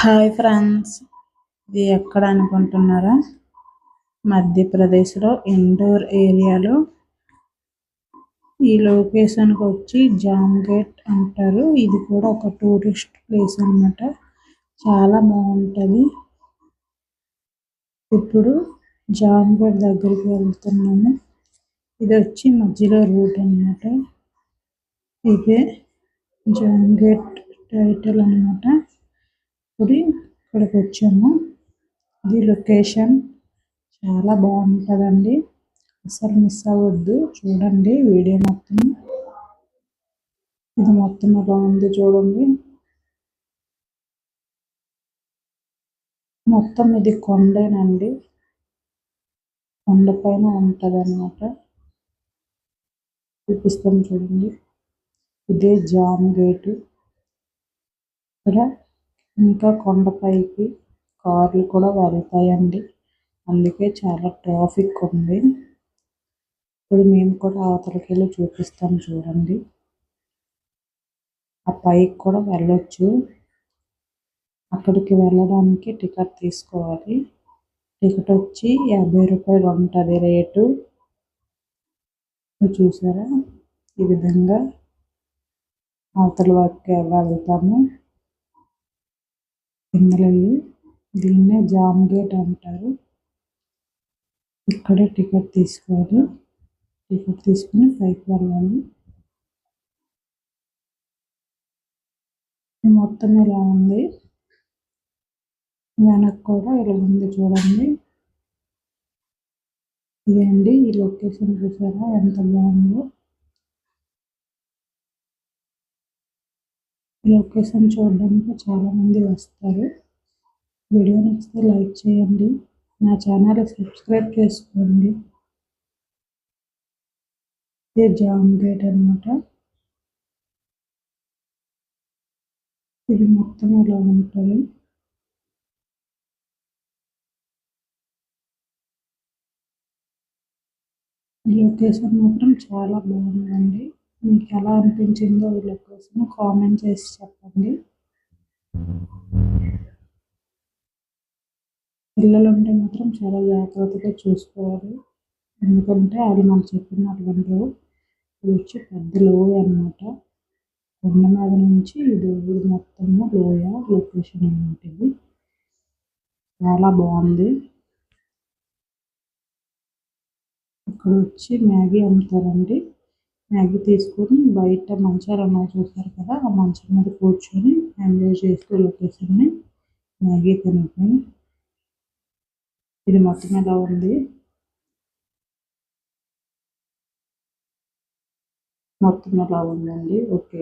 Hi friends ఇది ఎక్కడ అనుకుంటున్నారా? మధ్యప్రదేశ్లో ఇండోర్ ఏరియాలో. ఈ లొకేషన్కి వచ్చి జామ్ గేట్ అంటారు. ఇది కూడా ఒక టూరిస్ట్ ప్లేస్ అనమాట చాలా బాగుంటుంది. ఇప్పుడు జామ్ గేట్ దగ్గరికి వెళ్తున్నాము. ఇది వచ్చి మధ్యలో రూట్ అనమాట ఇదే జామ్ గేట్ టైటిల్ అనమాట ఇప్పుడు ఇక్కడికి వచ్చాము ఇది లొకేషన్ చాలా బాగుంటుందండి. అసలు మిస్ అవ్వద్దు. చూడండి వీడియో మొత్తం. ఇది మొత్తం ఎలా ఉంది చూడండి. మొత్తం ఇది కొండేనండి. కొండపైన ఉంటుంది అనమాట చూపిస్తాం చూడండి. ఇదే జామ్ గేటు. ఇక్కడ ఇంకా కొండపైకి కార్లు కూడా వెళ్తాయండి అందుకే చాలా ట్రాఫిక్ ఉంది. ఇప్పుడు మేము కూడా అవతలకి వెళ్ళి చూపిస్తాం చూడండి. ఆ పైకి కూడా వెళ్ళొచ్చు. అక్కడికి వెళ్ళడానికి టికెట్ తీసుకోవాలి. టికెట్ వచ్చి యాభై రూపాయలు ఉంటుంది రేటు. చూసారా? ఈ విధంగా అవతల వైపుకి వెళ్తాము. పింగళల్లి దీన్నే జామ్ గేట్ అంటారు. ఇక్కడే టికెట్ తీసుకోవాలి. టికెట్ తీసుకుని పైకి వెళ్ళాలి. మొత్తం ఇలా ఉంది? వెనక్కి కూడా ఇలా ఉంది చూడండి. ఇదండి ఈ లొకేషన్ చూసారా? ఎంత బాగుందో. లొకేషన్ చూడడానికి చాలామంది వస్తారు. వీడియో నచ్చితే లైక్ చేయండి. నా ఛానల్ సబ్స్క్రైబ్ చేసుకోండి. ఇది జామ్ గేట్ అనమాట ఇది మొత్తం ఇలా ఉంటుంది. లొకేషన్ మాత్రం చాలా బాగుందండి. మీకు ఎలా అనిపించిందో వీళ్ళ కోసం కామెంట్ చేసి చెప్పండి. పిల్లలు ఉంటే మాత్రం చాలా జాగ్రత్తగా చూసుకోవాలి. ఎందుకంటే అది మనం చెప్పినటువంటి ఇది వచ్చి పెద్ద లోయ అనమాట కొండ మీద నుంచి ఇది మొత్తము లోయ లొకేషన్ అనమాట ఇది. చాలా బాగుంది. ఇక్కడ వచ్చి మ్యాగీ అమ్ముతారండి. మ్యాగీ తీసుకొని బయట మంచాలు ఉన్నాయి చూసారు కదా ఆ మంచం మీద కూర్చొని ఎంజాయ్ చేస్తూ లొకేషన్ని మ్యాగీ తినుకొని ఇది మొత్తం ఎలా ఉంది. మొత్తం ఎలా ఉందండి. ఓకే